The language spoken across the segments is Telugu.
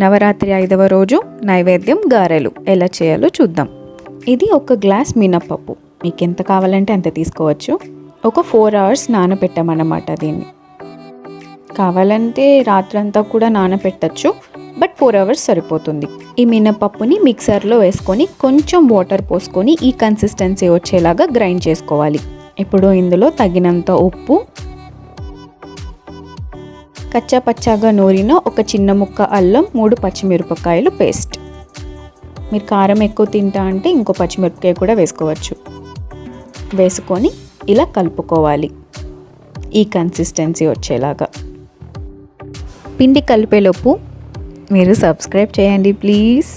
నవరాత్రి ఐదవ రోజు నైవేద్యం గారెలు. ఎలా చేయాలో చూద్దాం. ఇది ఒక గ్లాస్ మినప్పప్పు. మీకు ఎంత కావాలంటే అంత తీసుకోవచ్చు. ఒక ఫోర్ అవర్స్ నానబెట్టామన్నమాట దీన్ని. కావాలంటే రాత్రంతా కూడా నానబెట్టచ్చు బట్ ఫోర్ అవర్స్ సరిపోతుంది. ఈ మినపప్పుని మిక్సర్లో వేసుకొని కొంచెం వాటర్ పోసుకొని ఈ కన్సిస్టెన్సీ వచ్చేలాగా గ్రైండ్ చేసుకోవాలి. ఇప్పుడు ఇందులో తగినంత ఉప్పు కచ్చా పచ్చాగా నూరిన ఒక చిన్న ముక్క అల్లం మూడు పచ్చిమిరపకాయలు పేస్ట్. మీరు కారం ఎక్కువ తింటా అంటే ఇంకో పచ్చిమిరపకాయ కూడా వేసుకోవచ్చు. వేసుకొని ఇలా కలుపుకోవాలి. ఈ కన్సిస్టెన్సీ వచ్చేలాగా. పిండి కలిపేలోపు మీరు సబ్స్క్రైబ్ చేయండి ప్లీజ్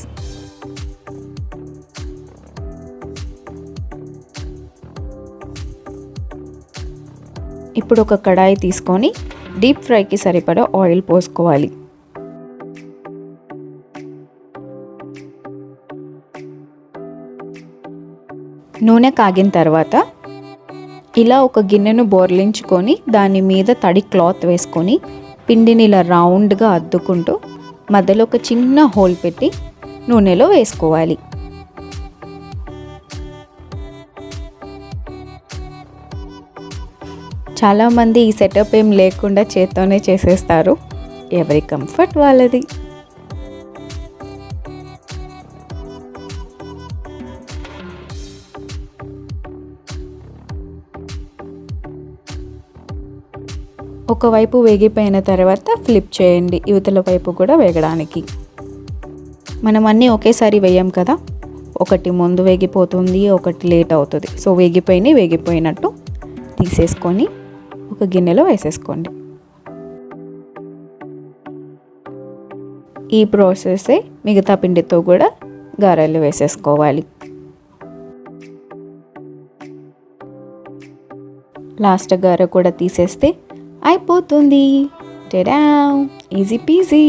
ఇప్పుడు ఒక కడాయి తీసుకొని డీప్ ఫ్రైకి సరిపడా ఆయిల్ పోసుకోవాలి. నూనె కాగిన తర్వాత ఇలా ఒక గిన్నెను బోర్లించుకొని దాని మీద తడి క్లాత్ వేసుకొని పిండిని ఇలా రౌండ్గా అద్దుకుంటూ మధ్యలో ఒక చిన్న హోల్ పెట్టి నూనెలో వేసుకోవాలి. చాలామంది ఈ సెటప్ ఏం లేకుండా చేత్తోనే చేసేస్తారు. ఎవరి కంఫర్ట్ వాళ్ళది. ఒకవైపు వేగిపోయిన తర్వాత ఫ్లిప్ చేయండి. యువతల వైపు కూడా వేగడానికి. మనం అన్నీ ఒకేసారి వేయం కదా. ఒకటి ముందు వేగిపోతుంది ఒకటి లేట్ అవుతుంది. సో వేగిపోయినాయి వేగిపోయినట్టు తీసేసుకొని ఒక గిన్నెలో వేసేసుకోండి. ఈ ప్రాసెసే మిగతా పిండితో కూడా గారెలు వేసేసుకోవాలి. లాస్ట్ గారె కూడా తీసేస్తే అయిపోతుంది. టెడా! Easy peasy!